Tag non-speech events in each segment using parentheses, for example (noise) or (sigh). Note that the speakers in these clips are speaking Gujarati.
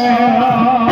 Oh,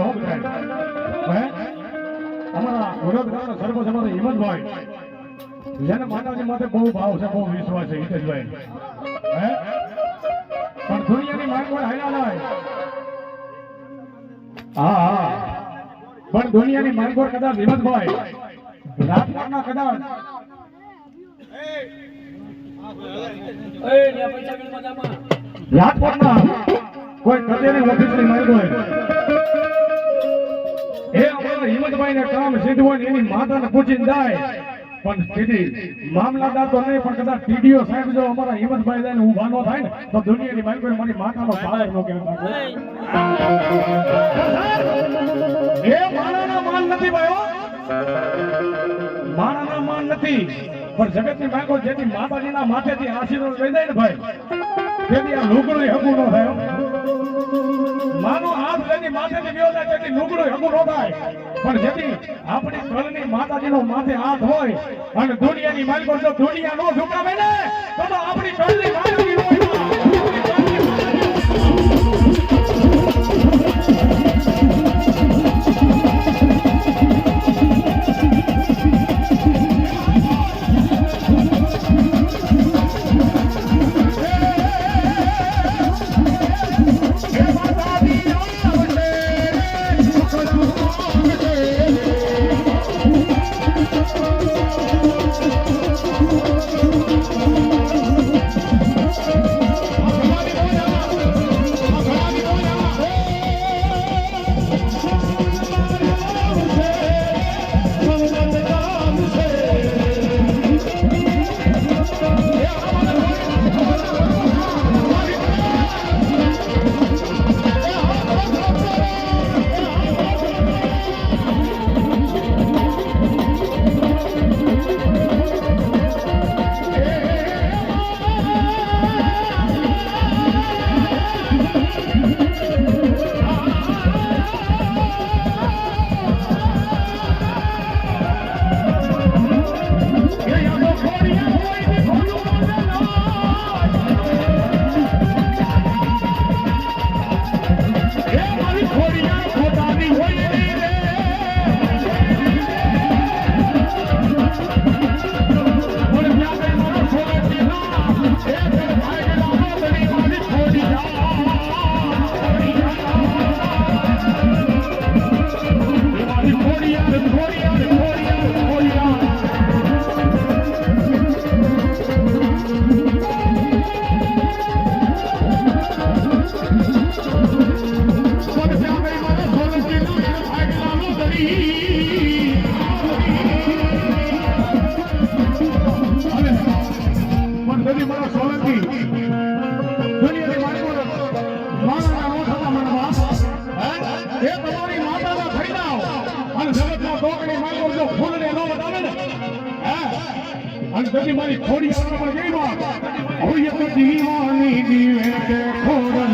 હો બધા. હે અમારા વડોદરાના સરપંચ અમારા હિંમતભાઈ જેને માનવજી માટે બહુ ભાવ છે બહુ વિશ્વાસ છે હિતેશભાઈ. હે? પણ દુનિયાની માંગ પર હાલ્યા હોય. હા હા. પણ દુનિયાની માંગ પર કદાચ. હિંમતભાઈ રાજકારણના કદાચ રાજકોટના કોઈ કચેરી ઓફિસની માંગ હોય. એ અમારા હિંમતભાઈને કામ સિદ્ધ હોય ને એની માતાને પૂછીને જાય. પણ સીધી મામલાદાર તો નહીં, પણ કદાચ ટીડીઓ સાહેબ જો અમારા હિંમતભાઈ જાય હું ઊભા ન થાય ને, તો દુનિયાની મારી કોઈ મારી માતાનો પાવર ન કહેવાય એ માણાના માન નથી ભાઈ હો. માણાના માન નથી પણ જગતની માંગો જેથી માતાજીના માથેથી આશીર્વાદ લઈ જાય ને ભાઈ, તેથી આ લુગડું હગું ન થાય. માનો હાથ લઈને માથેથી ગયો જેટલી લુગડું હગું ન થાય. પણ જેથી આપણી કળની માતાજીનો માથે હાથ હોય અને દુનિયાની માલિકો જો દુનિયા નો ઝુકાવે ને, તો આપણી કળની માતાજી એ તમારી માતાના જાઓ અને જગતમાં ટોકણી માંગો જો ફૂલને ન બતાવે ને, હે? અને જદી મારી ખોડી આવવા જઈ માં હોય તો દીવાની દીવે કે ખોડન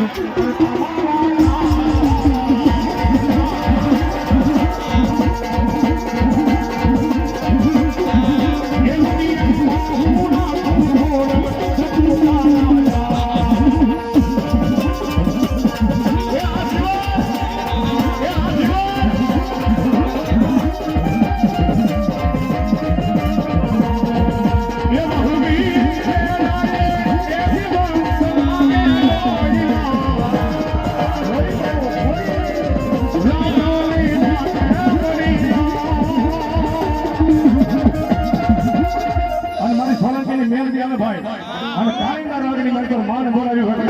સોલંકીની મેલડી આવે ભાઈ અને કાળીના રાગની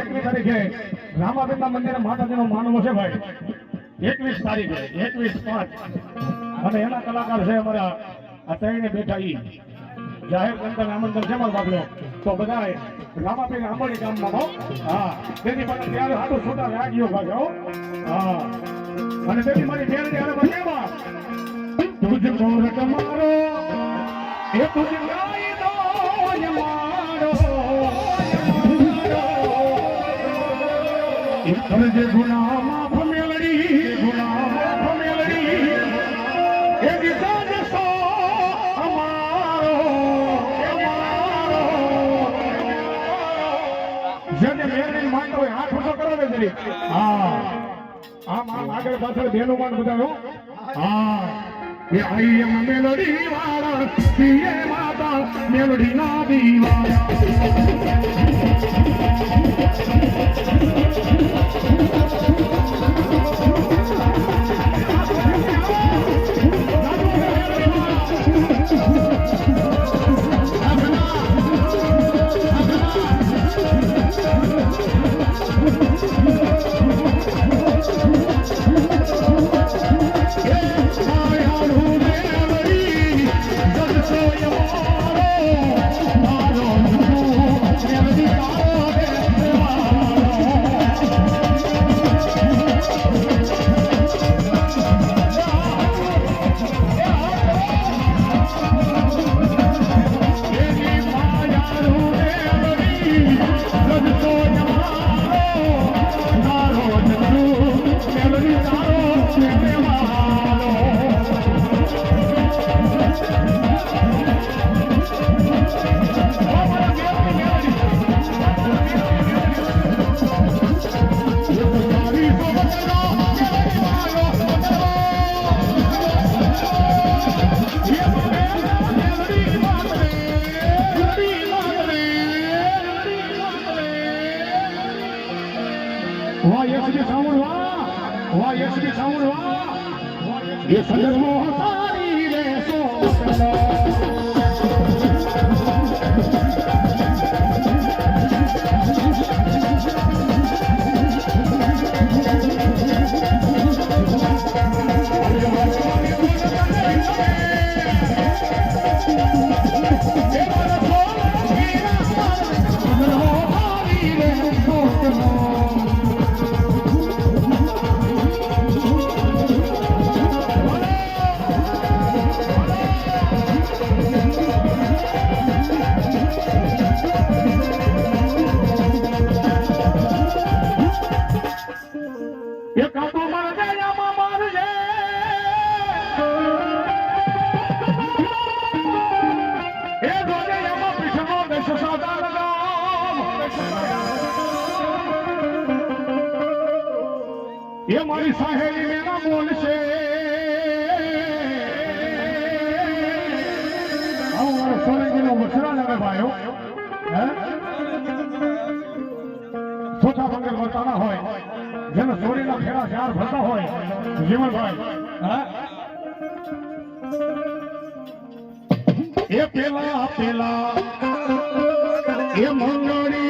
દેવાનું છે ભાઈ એકવી તારીખે રામાબેનના મંદિરે માતાજીનો માનવો છે ભાઈ. એકવીસ તારીખે, એકવીસ પાંચ. અને એના કલાકાર છે અમારા આ બેઠા ઈ. જાહેર જનતાને આમંત્રણ છે મારો બાપલો તો બધા રામાબેન આંબોડી ગામમાં હો. તેથી મને ત્યારે હાટું છોટા રાગ્યો ભાઈ, હો. અને તેથી મારી બેન ત્યારે બનેવા તુજ મોર મારો, એ તુજ જે ગુના માફ મેળડી ગુના માફ મેળડી એ દિશા હાથ ઊભો કરાવે હા. આમ આમ આગળ પાછળ બેનો માંડ હા. એ આઈ મેલડી વાળા સીએ માતા મેલડી ના દીવાળા Yeah. (laughs) ખોટા વગર વર્તાના હોય, જેને ચોરીના ફેરા ચાર ભરતા હોય. જીવનભાઈ એ પેલા પેલા, એ મંગળી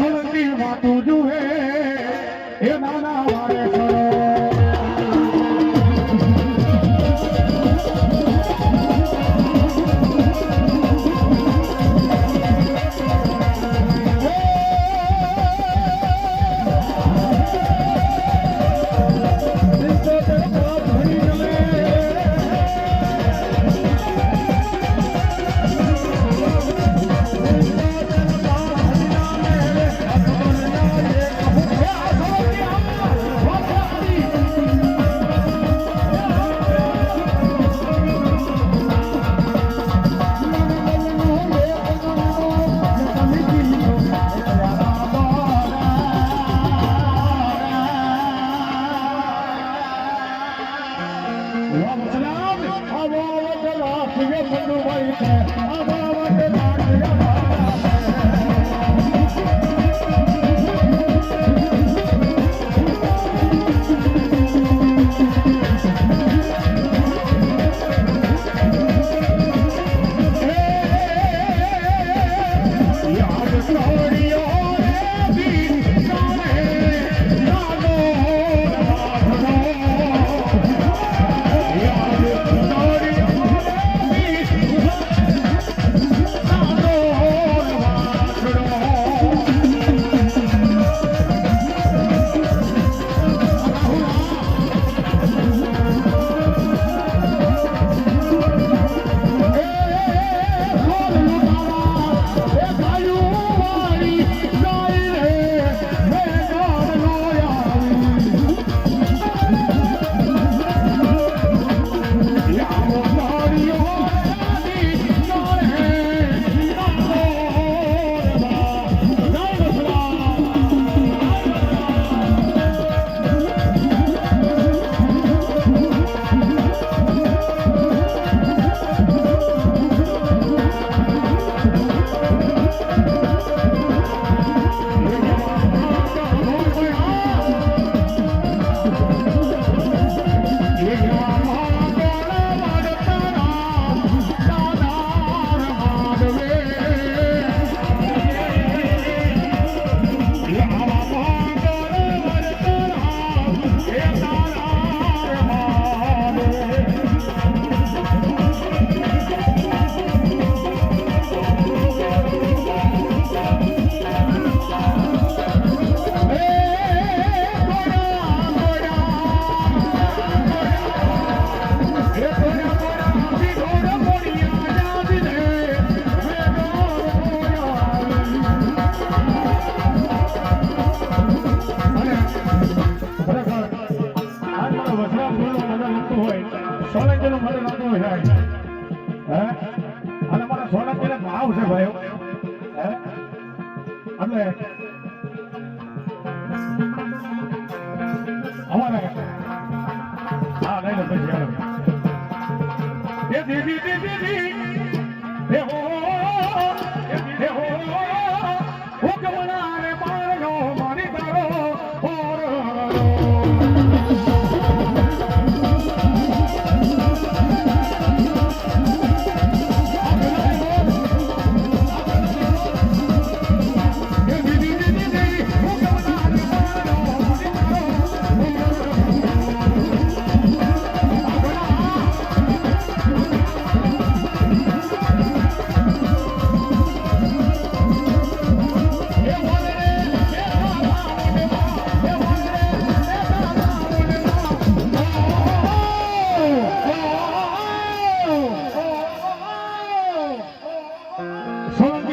સુરતી વાતું જુએ એ મારા વારે સર અવાજ રાખીએ સંદુભાઈ છે. એ દીદી દીદી એ હો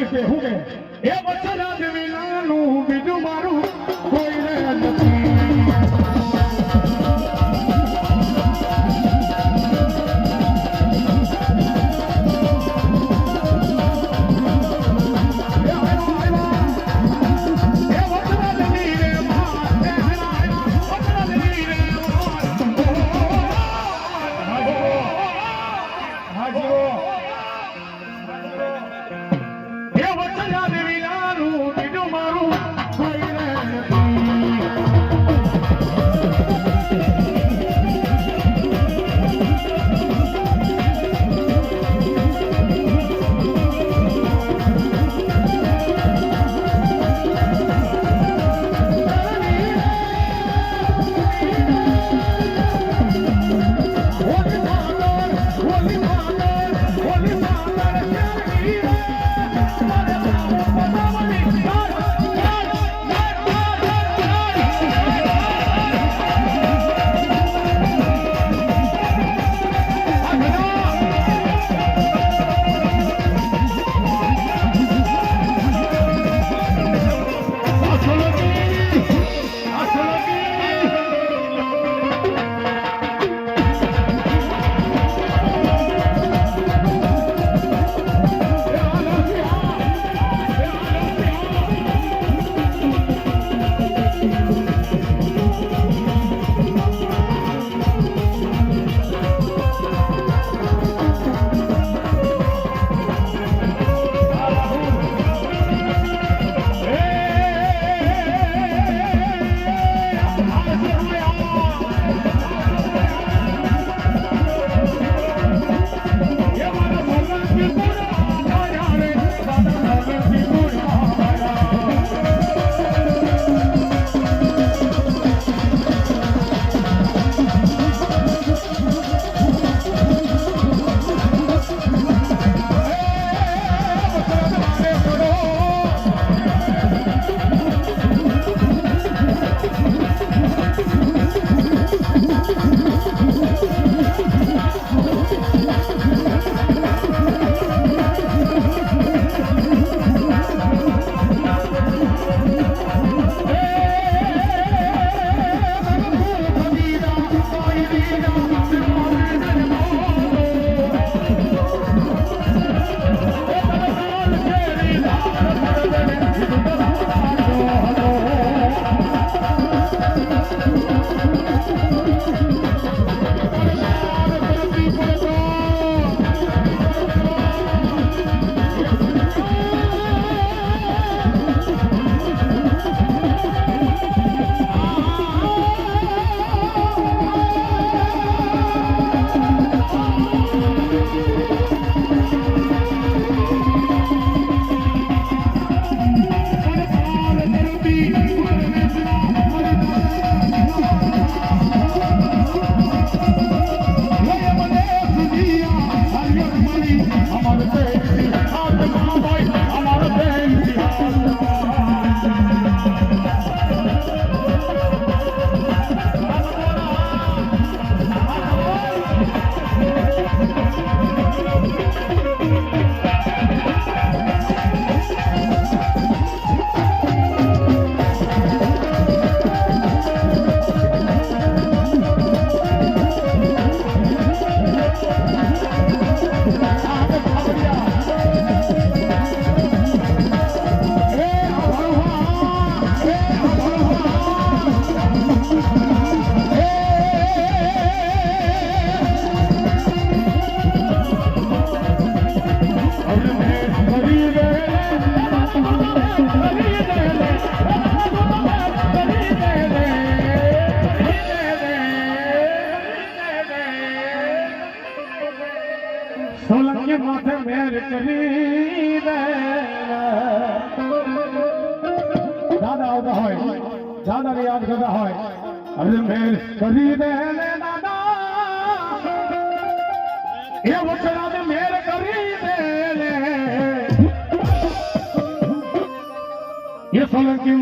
પૂછે હું કે એ વચરાજ વિનાનું બીજું મારું કોઈ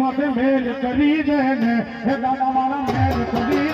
માથે મેલ કરી દે ને હે દાદા મારા મેલ કરી